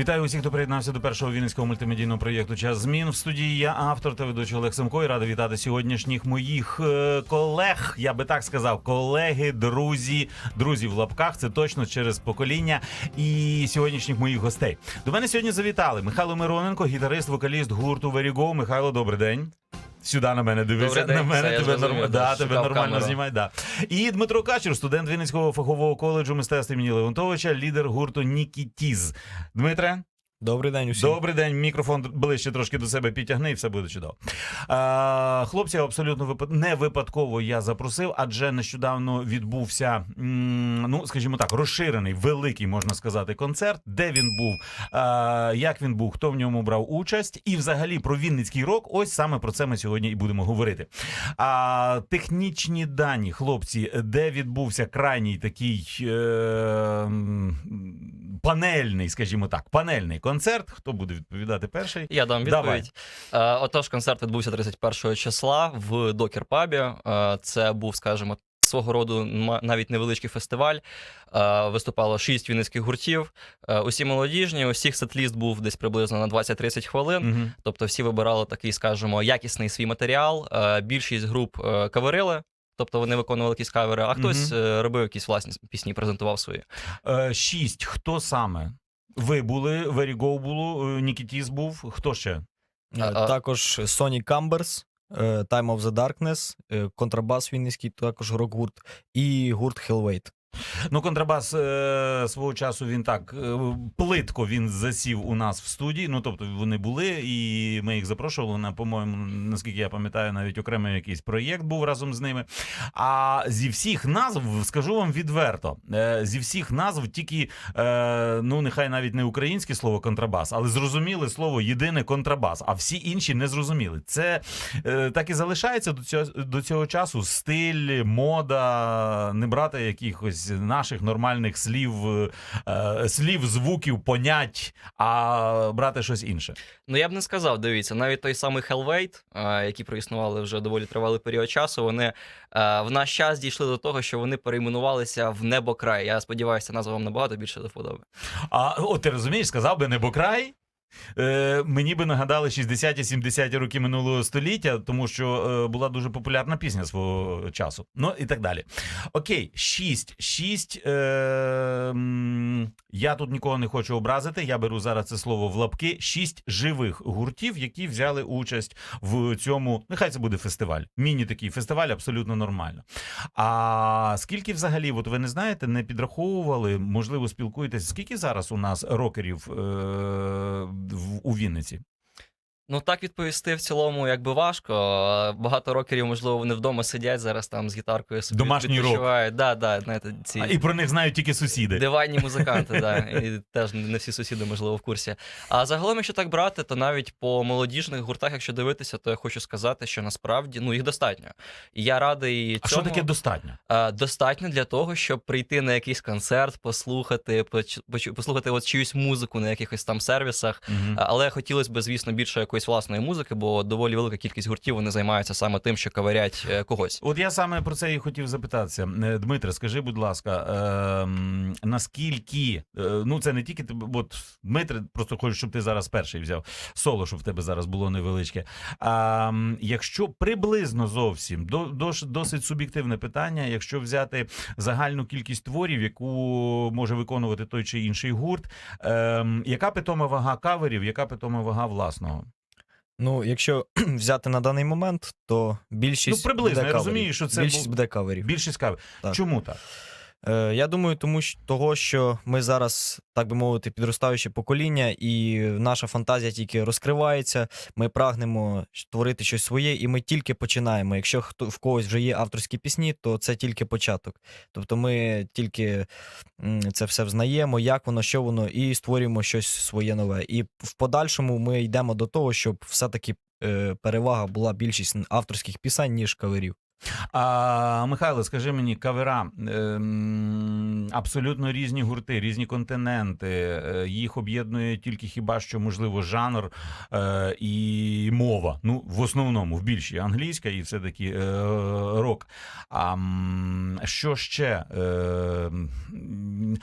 Вітаю усіх, хто приєднався до першого вінницького мультимедійного проєкту Час змін в студії. Я автор та ведучий Олег Семко і радий вітати сьогоднішніх моїх е, колег. Я би так сказав, колеги, друзі, друзі в лапках. Це точно через покоління і сьогоднішніх моїх гостей. До мене сьогодні завітали Михайло Мироненко, гітарист, вокаліст гурту Веріго. Михайло, добрий день. Сюди на мене дивися. Добрий день, на мене все, я тебе зрозумів, норм... да, да, тебе шукав нормально камеру. знімай. Да. І Дмитро Качур, студент Вінницького фахового коледжу мистецтв імені Леонтовича, лідер гурту Нікітіз. Дмитре, Добрий день усім. Добрий день, мікрофон ближче трошки до себе підтягни, і все буде чудово. А, хлопці, абсолютно випад... не випадково я запросив, адже нещодавно відбувся, ну скажімо так, розширений, великий, можна сказати, концерт, де він був, а, як він був, хто в ньому брав участь, і взагалі про Вінницький рок. Ось саме про це ми сьогодні і будемо говорити. А, технічні дані, хлопці, де відбувся крайній такий е, панельний, скажімо так, панельний концерт. Хто буде відповідати перший? Я дам відповідь. Е, Отож, концерт відбувся 31 числа в Докер Пабі. Е, Це був, скажімо, свого роду навіть невеличкий фестиваль. Е, Виступало шість вінницьких гуртів. Усі молодіжні, усіх сетліст був десь приблизно на 20-30 хвилин. Угу. Тобто всі вибирали такий, скажімо, якісний свій матеріал. Більшість груп каверили. Тобто вони виконували якісь кавери, а хтось е, робив якісь власні пісні, презентував свої. Е, шість. Хто саме? Ви були, Very Go було, е, Нікітіс був. Хто ще? Е, А- а- Також Sonic Cumbers, е, Time of the Darkness, е, контрабас Вінницький, також рок-гурт і гурт Hellwait. Ну, контрабас е, свого часу він так е, плитко він засів у нас в студії. Ну тобто вони були, і ми їх запрошували на, по-моєму, наскільки я пам'ятаю, навіть окремий якийсь проєкт був разом з ними. А зі всіх назв скажу вам відверто: е, зі всіх назв тільки е, ну нехай навіть не українське слово контрабас, але зрозуміли слово єдине контрабас, а всі інші не зрозуміли. Це е, так і залишається до цього до цього часу. Стиль, мода, не брати якихось наших нормальних слів, е, слів, звуків, понять, а брати щось інше. Ну я б не сказав, дивіться, навіть той самий Hellwait, е, які проіснували вже доволі тривалий період часу, вони е, в наш час дійшли до того, що вони перейменувалися в небокрай. Я сподіваюся, назва вам набагато більше доподобає. А от ти розумієш, сказав би небокрай. Е, мені би нагадали 60-70 роки минулого століття, тому що е, була дуже популярна пісня свого часу. Ну і так далі. Окей, 6. 6. Е, я тут нікого не хочу образити. Я беру зараз це слово в лапки. 6 живих гуртів, які взяли участь в цьому. Нехай це буде фестиваль. Міні такий фестиваль абсолютно нормально. А скільки взагалі, от ви не знаєте, не підраховували, можливо, спілкуєтесь, скільки зараз у нас рокерів е- у Вінниці? Ну так відповісти в цілому якби важко. Багато рокерів, можливо, вони вдома сидять зараз там з гітаркою собі Домашній рок. відпочивають. Да, да, знаєте, ці і про них знають тільки сусіди. Диванні музиканти, да. І теж не всі сусіди, можливо, в курсі. А загалом, якщо так брати, то навіть по молодіжних гуртах, якщо дивитися, то я хочу сказати, що насправді ну їх достатньо. І я радий А що таке достатньо? Достатньо для того, щоб прийти на якийсь концерт, послухати, послухати от чиюсь музику на якихось там сервісах. Е, Але хотілося б, звісно, більше якоїсь власної музики, бо доволі велика кількість гуртів вони займаються саме тим, що каверять е, когось. От я саме про це і хотів запитатися. Е, Дмитре, скажи, будь ласка, ем, наскільки е, ну це не тільки ти- от Дмитре, просто хочу, щоб ти зараз перший взяв соло, щоб в тебе зараз було невеличке. А м, якщо приблизно зовсім до, дос- досить суб'єктивне питання, якщо взяти загальну кількість творів, яку може виконувати той чи інший гурт, ем, яка питома вага каверів, яка питома вага власного? Ну, якщо взяти на даний момент, то більшість. Ну, приблизно, буде я каверів. розумію, що це більшість бу- буде каверів. Більшість кавер. Так. Чому так? Е, я думаю, тому що того, що ми зараз, так би мовити, підростаюче покоління, і наша фантазія тільки розкривається. Ми прагнемо створити щось своє, і ми тільки починаємо. Якщо хто в когось вже є авторські пісні, то це тільки початок. Тобто ми тільки це все взнаємо, як воно, що воно, і створюємо щось своє нове. І в подальшому ми йдемо до того, щоб все-таки е, перевага була більшість авторських пісень, ніж каверів. А, Михайло, скажи мені, кавера ем, абсолютно різні гурти, різні континенти. е, Їх об'єднує тільки хіба що можливо жанр е, і мова. Ну, в основному, в більшій англійська і все таки е, рок. А що ще?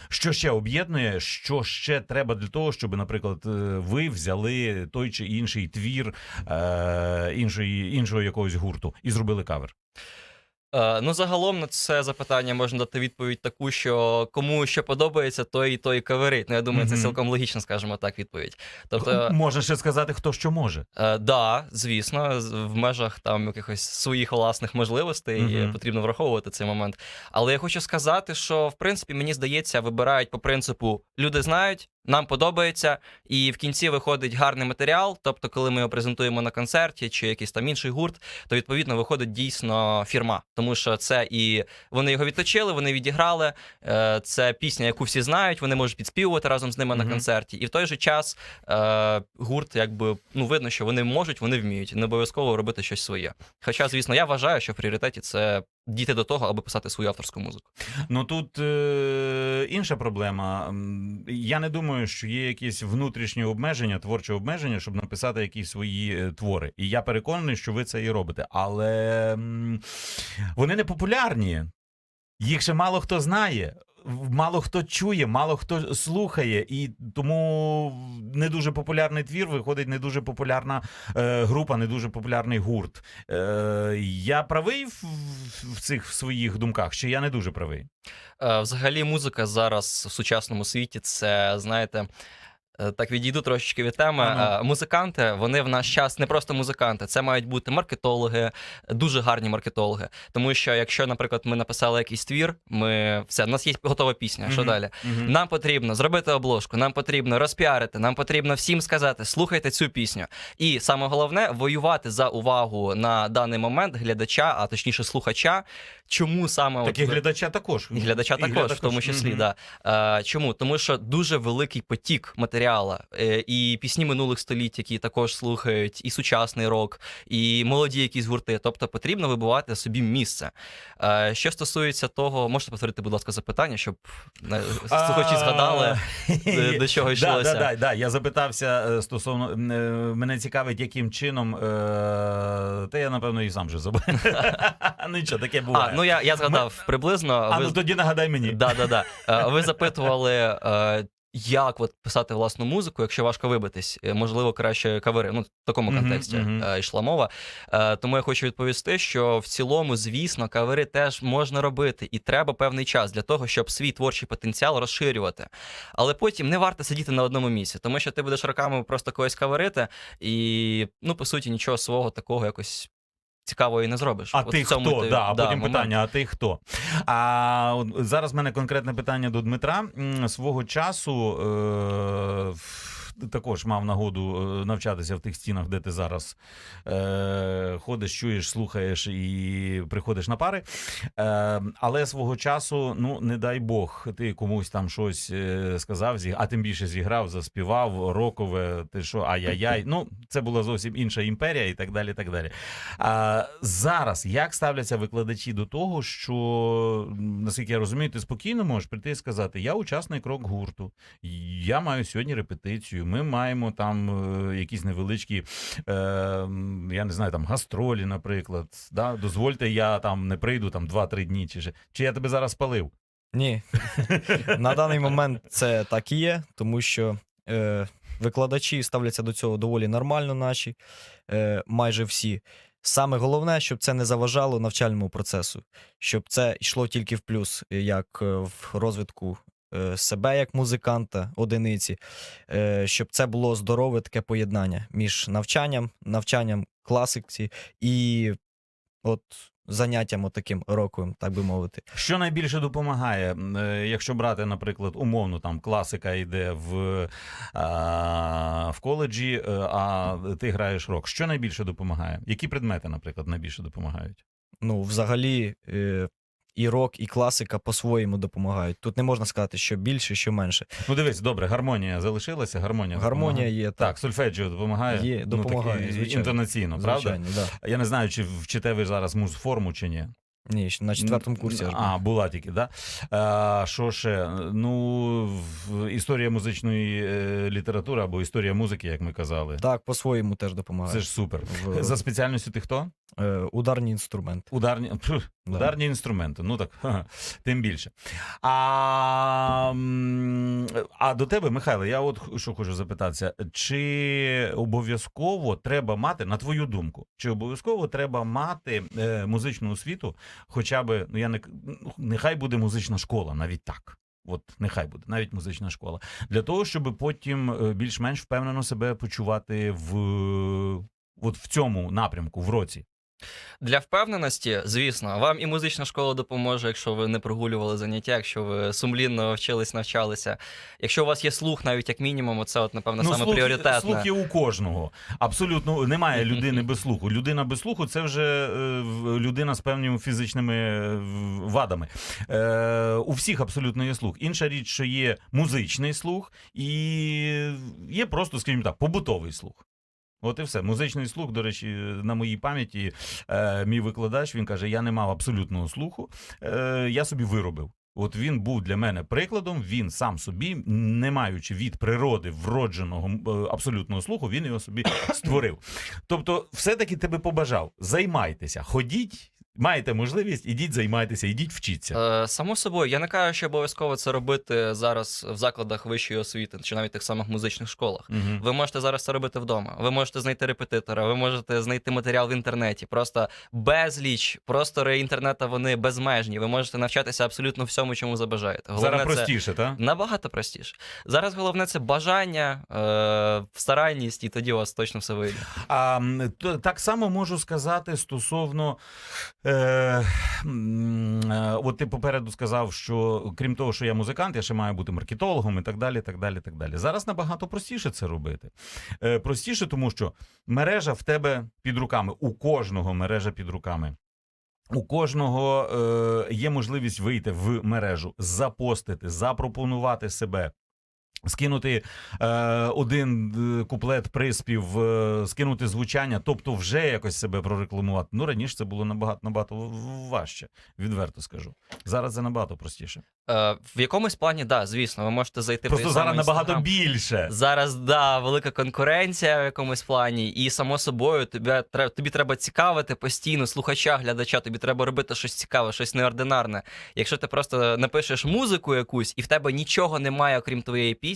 Що ще об'єднує? Що ще треба для того, щоб, наприклад, ви взяли той чи інший твір іншої, іншого якогось гурту і зробили кавер? Е, ну, загалом на це запитання можна дати відповідь таку, що кому що подобається, той і той каверить. Ну, я думаю, це Мгм. цілком логічно, скажімо так, відповідь. Тобто, Можна ще сказати, хто що може. Е, да, звісно, з- в межах там якихось своїх власних можливостей Мгм. потрібно враховувати цей момент. Але я хочу сказати, що в принципі мені здається, вибирають по принципу люди знають, нам подобається, і в кінці виходить гарний матеріал. Тобто, коли ми його презентуємо на концерті чи якийсь там інший гурт, то відповідно виходить дійсно фірма, тому що це і вони його відточили, вони відіграли. е, Це пісня, яку всі знають, вони можуть підспівувати разом з ними на концерті. І в той же час е, гурт, якби ну видно, що вони можуть, вони вміють, не обов'язково робити щось своє. Хоча, звісно, я вважаю, що в пріоритеті це дійти до того, аби писати свою авторську музику. Ну тут е, інша проблема. Я не думаю, що є якісь внутрішні обмеження, творчі обмеження, щоб написати якісь свої е, твори. І я переконаний, що ви це і робите. Але вони не популярні. Їх ще мало хто знає. Мало хто чує, мало хто слухає, і тому не дуже популярний твір виходить не дуже популярна е, група, не дуже популярний гурт. Е, я правий в, в цих своїх думках, чи я не дуже правий? Е, Взагалі, музика зараз в сучасному світі це, знаєте. Е, Так відійду трошечки від теми. Ага. Е, Музиканти, вони в наш час не просто музиканти, це мають бути маркетологи, дуже гарні маркетологи. Тому що, якщо, наприклад, ми написали якийсь твір, ми все, у нас є готова пісня. Що далі? Мгм. Нам потрібно зробити обложку, нам потрібно розпіарити, нам потрібно всім сказати, слухайте цю пісню. І саме головне воювати за увагу на даний момент глядача, а точніше слухача. Чому саме Так і глядача також. і глядача І також, в тому числі, Мгм. да. Е, чому? Тому що дуже великий потік матеріала, е, і пісні минулих століть, які також слухають, і сучасний рок, і молоді якісь гурти. Тобто потрібно вибивати собі місце. Е, що стосується того, можете повторити, будь ласка, запитання, щоб е, слухачі згадали, до чого йшлося. да, да, да. Я запитався стосовно мене цікавить, яким чином. Та я напевно і сам вже забув. Ну нічого, таке А, ну я, я згадав приблизно. А ну тоді нагадай мені. Да, да, да. Ви запитували, як от писати власну музику, якщо важко вибитись. Е, Можливо, краще кавери. Ну, в такому контексті мгм. е, йшла мова. Е, Тому я хочу відповісти, що в цілому, звісно, кавери теж можна робити, і треба певний час для того, щоб свій творчий потенціал розширювати. Але потім не варто сидіти на одному місці, тому що ти будеш роками просто когось каверити, і ну, по суті, нічого свого такого якось. Цікавого і не зробиш. А От ти хто? ти- Да, а потім момент. питання: а ти хто? А зараз в мене конкретне питання до Дмитра. Свого часу е, також мав нагоду е, навчатися в тих стінах, де ти зараз е, ходиш, чуєш, слухаєш і приходиш на пари. Е, але свого часу, ну не дай Бог, ти комусь там щось е, сказав, а тим більше зіграв, заспівав, рокове, ти що, ай-яй-яй. Ну, це була зовсім інша імперія і так далі. так далі. А, зараз як ставляться викладачі до того, що наскільки я розумію, ти спокійно можеш прийти і сказати: Я учасник рок-гурту, я маю сьогодні репетицію. Ми маємо там е, якісь невеличкі, е, я не знаю, там гастролі, наприклад. Да? Дозвольте, я там не прийду там 2-3 дні, чи, чи я тебе зараз спалив. Ні. На даний момент це так і є, тому що е, викладачі ставляться до цього доволі нормально, наші, е, майже всі. Саме головне, щоб це не заважало навчальному процесу, щоб це йшло тільки в плюс, як е, в розвитку себе як музиканта, одиниці, е, щоб це було здорове таке поєднання між навчанням, навчанням класиці і от заняттям отаким роковим, так би мовити. Що найбільше допомагає, Е, якщо брати, наприклад, умовно там класика йде в, а, в коледжі, е, а ти граєш рок. Що найбільше допомагає? Які предмети, наприклад, найбільше допомагають? ну, взагалі, е, і рок, і класика по-своєму допомагають. Тут не можна сказати, що більше, що менше. Ну дивись, добре, гармонія залишилася, гармонія. Гармонія допомагає. є Так, сольфеджіо допомагає. Є, Ну, допомагає, таки звичайно. інтонаційно, правда? Звичайно, да. Я не знаю, чи вчите ви зараз музформу чи ні. Ні, ще на четвертому курсі аж. А, була тільки, да? А, що ще? Ну, в- історія музичної е, літератури або історія музики, як ми казали. Так, по-своєму теж допомагає. Це ж супер. В- За спеціальністю ти хто? е, ударні інструменти. Ударні, пф. Ударні інструменти. Ну так, тим більше. А, а до тебе, Михайло, я от що хочу запитатися: чи обов'язково треба мати, на твою думку, чи обов'язково треба мати е, музичну освіту, хоча би, ну я не нехай буде музична школа, навіть так. От нехай буде, навіть музична школа, для того, щоб потім е, більш-менш впевнено себе почувати в, от в цьому напрямку, в році. Для впевненості, звісно, вам і музична школа допоможе, якщо ви не прогулювали заняття, якщо ви сумлінно вчились, навчалися. Якщо у вас є слух, навіть як мінімум, це от, напевно, саме слух, пріоритетне. слух є у кожного. Абсолютно немає людини без слуху. Людина без слуху це вже е, людина з певними фізичними е, вадами. Е, у всіх абсолютно є слух. Інша річ, що є музичний слух, і є просто, скажімо так, побутовий слух. От і все. Музичний слух, до речі, на моїй пам'яті е, мій викладач він каже: я не мав абсолютного слуху, е, я собі виробив. От він був для мене прикладом. Він сам собі, не маючи від природи вродженого е, абсолютного слуху, він його собі створив. Тобто, все-таки тебе побажав: займайтеся, ходіть, маєте можливість, ідіть, займайтеся, ідіть, вчіться. Е, Само собою, я не кажу, що обов'язково це робити зараз в закладах вищої освіти чи навіть тих самих музичних школах. Мгм. Ви можете зараз це робити вдома. Ви можете знайти репетитора, ви можете знайти матеріал в інтернеті. Просто безліч, простори інтернету вони безмежні. Ви можете навчатися абсолютно всьому, чому забажаєте. Зараз це простіше, так? набагато простіше. Зараз головне це бажання, е, старанність, і тоді у вас точно все вийде. А то- так само можу сказати стосовно. Е, е, от ти попереду сказав, що крім того, що я музикант, я ще маю бути маркетологом і так далі. так далі, так далі. Зараз набагато простіше це робити. Е, простіше, тому що мережа в тебе під руками, у кожного мережа під руками. У кожного е, є можливість вийти в мережу, запостити, запропонувати себе. Скинути е, один е, куплет приспів, е, скинути звучання, тобто вже якось себе прорекламувати. Ну раніше це було набагато набагато важче, відверто скажу. Зараз це набагато простіше. Е, в якомусь плані, да, звісно, ви можете зайти Просто зараз набагато Instagram. більше. Зараз да, велика конкуренція в якомусь плані, і само собою тобі треба, тобі треба цікавити постійно слухача, глядача. Тобі треба робити щось цікаве, щось неординарне. Якщо ти просто напишеш музику якусь, і в тебе нічого немає, окрім твоєї пісні.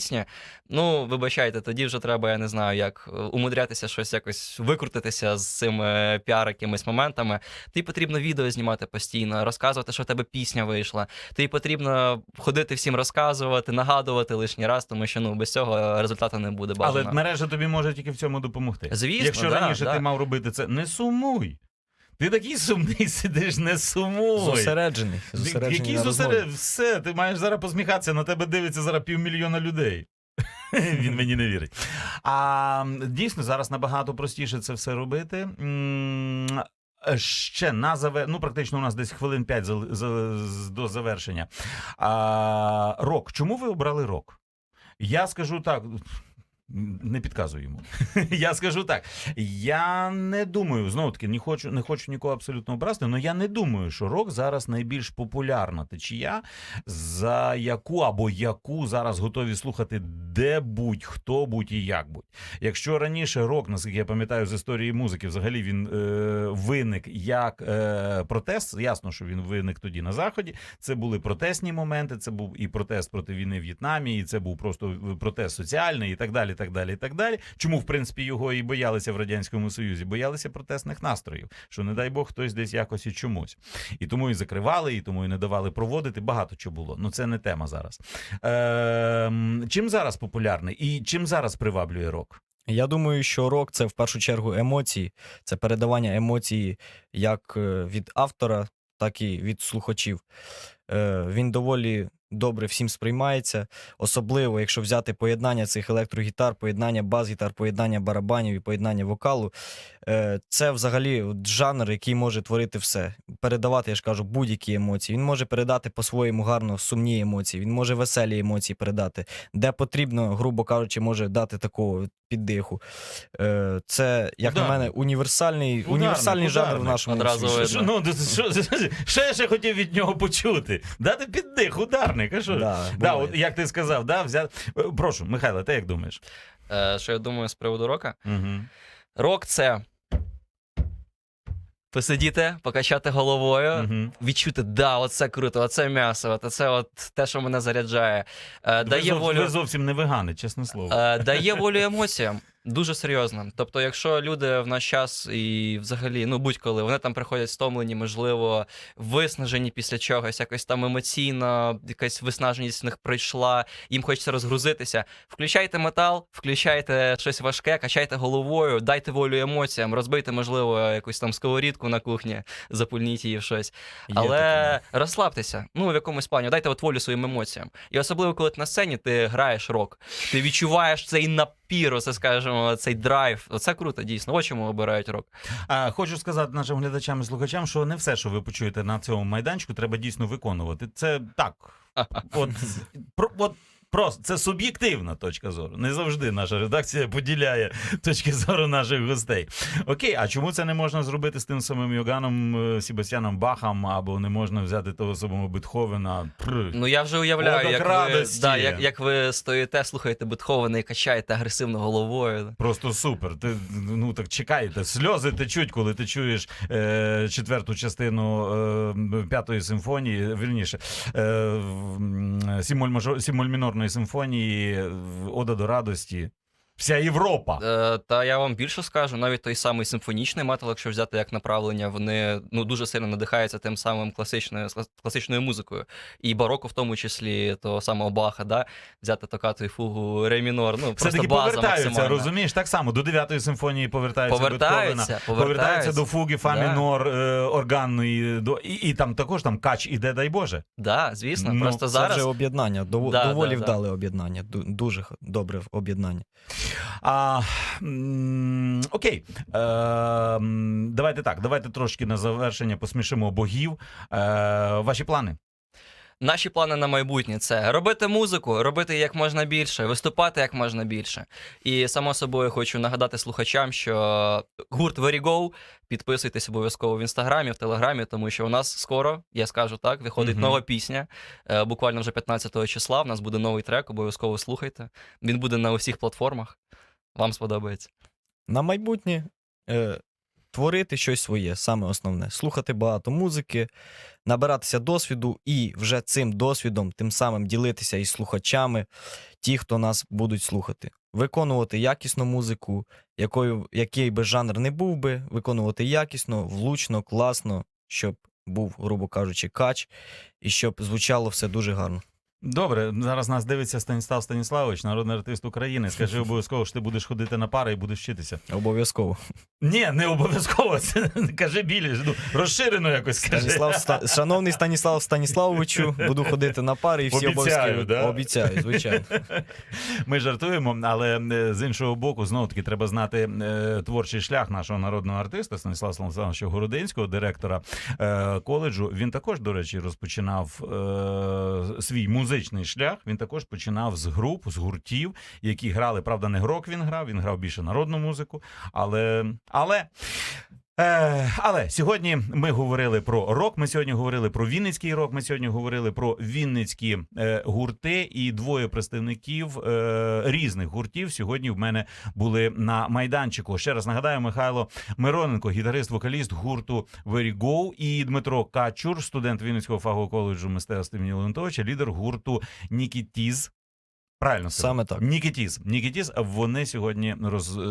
Ну вибачайте, тоді вже треба, я не знаю, як е, умудрятися щось якось викрутитися з цими піар якимись моментами. Тобі потрібно відео знімати постійно, розказувати, що в тебе пісня вийшла. Тобі потрібно ходити всім розказувати, нагадувати лишній раз, тому що ну без цього результату не буде Але мережа тобі може тільки в цьому допомогти. Звісно, Якщо да, раніше да. ти мав робити це, не сумуй. Ти такий сумний сидиш, не сумуй. Зосереджений. Зосереджений Який розмові. Все, ти маєш зараз посміхатися, на тебе дивиться зараз півмільйона людей. Він мені не вірить. А дійсно зараз набагато простіше це все робити. Ще на заве... ну практично у нас десь хвилин 5 за... За... до завершення. А, рок. Чому ви обрали рок? Я скажу так. Не підказую йому. Я скажу так. Я не думаю, знову таки, не хочу, не хочу нікого абсолютно образити, але я не думаю, що рок зараз найбільш популярна течія, за яку або яку зараз готові слухати де будь-хто будь і як будь. Якщо раніше рок, наскільки я пам'ятаю з історії музики, взагалі він е, виник як е, протест. Ясно, що він виник тоді на заході. Це були протестні моменти. Це був і протест проти війни в В'єтнамі, і це був просто протест соціальний, і так далі. Так далі, і так далі. Чому, в принципі, його і боялися в радянському союзі? Боялися протестних настроїв, що не дай Бог хтось десь якось і чомусь. І тому і закривали, і тому і не давали проводити. Багато чого було. Ну це не тема зараз. Ем, чим зараз популярний і чим зараз приваблює рок? Я думаю, що рок це в першу чергу емоції, це передавання емоцій як е, від автора, так і від слухачів. Е, Він доволі добре всім сприймається. Особливо, якщо взяти поєднання цих електрогітар, поєднання бас-гітар, поєднання барабанів і поєднання вокалу. Е, Це взагалі жанр, який може творити все, передавати, я ж кажу, будь-які емоції. Він може передати по-своєму гарно сумні емоції, він може веселі емоції передати, де потрібно, грубо кажучи, може дати такого піддиху. Е, Це, як на мене, універсальний, Ударник, універсальний жанр в нашому Одразу Що, ну, що, що, що я ще хотів від нього почути? Дати піддих, а що? Да, Да, буває. от, як ти сказав, да, взяти. Е, Прошу, Михайло, ти як думаєш? Е, що я думаю з приводу рока? Угу. Рок це посидіти, покачати головою, Угу. відчути, да, оце круто, оце м'ясо, от це от те, що мене заряджає. Е, дає ви, зов- волю. ви зовсім не вегани, чесне слово. Е, дає волю емоціям. Дуже серйозно. Тобто, якщо люди в наш час і взагалі, ну будь-коли, вони там приходять стомлені, можливо, виснажені після чогось, якось там емоційно, якась виснаженість в них прийшла, їм хочеться розгрузитися. Включайте метал, включайте щось важке, качайте головою, дайте волю емоціям, розбийте, можливо, якусь там сковорідку на кухні, запульніть її в щось. Є Але таке, розслабтеся, ну в якомусь плані, дайте от волю своїм емоціям. І особливо, коли ти на сцені, ти граєш рок, ти відчуваєш цей напір, оце скажімо, цей драйв. Оце круто, дійсно. От чому обирають рок. А, хочу сказати нашим глядачам і слухачам, що не все, що ви почуєте на цьому майданчику, треба дійсно виконувати. Це так. От, про, от просто це суб'єктивна точка зору. Не завжди наша редакція поділяє точки зору наших гостей. Окей, а чому це не можна зробити з тим самим Йоганом е, Себастьяном Бахом, або не можна взяти того самого Бетховена? Пр. Ну я вже уявляю, Отак як ви, да, як, як ви стоїте, слухаєте Бетховена і качаєте агресивно головою. Просто супер. Ти ну так чекаєте. Сльози течуть, коли ти чуєш е, четверту частину е, п'ятої симфонії, вірніше, е, сімоль, мажор, сімоль мінорної симфонії в Ода до радості. Вся Європа. Е, та я вам більше скажу, навіть той самий симфонічний метал, якщо взяти як направлення, вони ну дуже сильно надихаються тим самим класичною класичною музикою. І бароко, в тому числі того самого Баха, да? взяти токату і фугу ре мінор. Ну просто Все-таки база повертаються, розумієш? Так само до дев'ятої симфонії повертаються. Повертаються, Бетховена, повертаються. повертаються до фуги фа Да. мінор е, органної. До, і, і там також там кач іде, дай Боже. Да, звісно. Ну, Просто Це зараз вже об'єднання, дов- Да, доволі да, да. вдале об'єднання, дуже добре об'єднання. А, окей. Е, давайте так, давайте трошки на завершення посмішимо богів. Е, ваші плани. Наші плани на майбутнє це робити музику, робити як можна більше, виступати як можна більше. І само собою хочу нагадати слухачам, що гурт Very Go, підписуйтесь обов'язково в інстаграмі, в телеграмі, тому що у нас скоро, я скажу так, виходить Мгм. нова пісня. Е, Буквально вже 15 числа. У нас буде новий трек, обов'язково слухайте. Він буде на усіх платформах. Вам сподобається. На майбутнє е, творити щось своє, саме основне. Слухати багато музики, набиратися досвіду і вже цим досвідом, тим самим ділитися із слухачами, ті, хто нас будуть слухати. Виконувати якісну музику, якою, який би жанр не був би, виконувати якісно, влучно, класно, щоб був, грубо кажучи, кач, і щоб звучало все дуже гарно. Добре, зараз нас дивиться Станіслав Станіславович, народний артист України. Скажи обов'язково, що ти будеш ходити на пари і будеш вчитися. Обов'язково. Ні, не обов'язково. Це кажи більше. Ну, розширено якось скажи. Станіслав, Ста... Шановний Станіслав Станіславовичу, буду ходити на пари і всі Обіцяю, обов'язки да? обіцяю, звичайно. Ми жартуємо, але е, з іншого боку, знову таки треба знати е, творчий шлях нашого народного артиста Станіслава Станіславовича Городинського, директора е, коледжу. Він також, до речі, розпочинав е, свій музичний шлях. Він також починав з груп, з гуртів, які грали. Правда, не грок він грав, він грав більше народну музику. Але. але Е, але сьогодні ми говорили про рок. Ми сьогодні говорили про Вінницький рок. Ми сьогодні говорили про Вінницькі е, гурти, і двоє представників е, різних гуртів сьогодні в мене були на майданчику. Ще раз нагадаю, Михайло Мироненко, гітарист-вокаліст гурту Very Go, і Дмитро Качур, студент Вінницького фахового коледжу мистецтв імені Леонтовича, лідер гурту Нікітіз. Правильно. Саме так. Нікітіс. Нікітіс, вони сьогодні роз, е,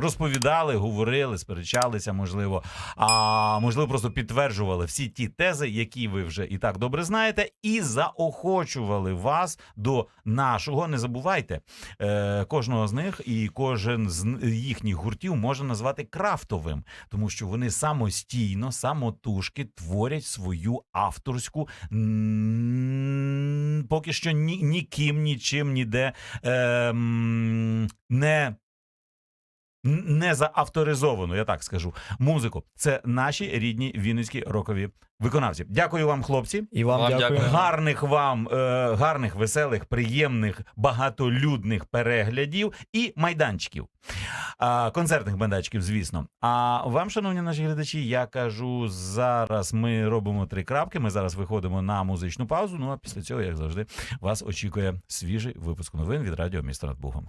розповідали, говорили, сперечалися, можливо, а можливо, просто підтверджували всі ті тези, які ви вже і так добре знаєте, і заохочували вас до нашого. Не забувайте, е, кожного з них і кожен з їхніх гуртів можна назвати крафтовим, тому що вони самостійно, самотужки творять свою авторську, поки що ні, ніким, нічим, ніде е, не. Не заавторизовану, я так скажу, музику. Це наші рідні вінницькі рокові виконавці. Дякую вам, хлопці. І вам, Вам дякую. дякую. Гарних вам, е, гарних, веселих, приємних, багатолюдних переглядів і майданчиків. А, концертних майданчиків, звісно. А вам, шановні наші глядачі, я кажу, зараз ми робимо три крапки. Ми зараз виходимо на музичну паузу. Ну а після цього, як завжди, вас очікує свіжий випуск новин від радіо міста над Бугом.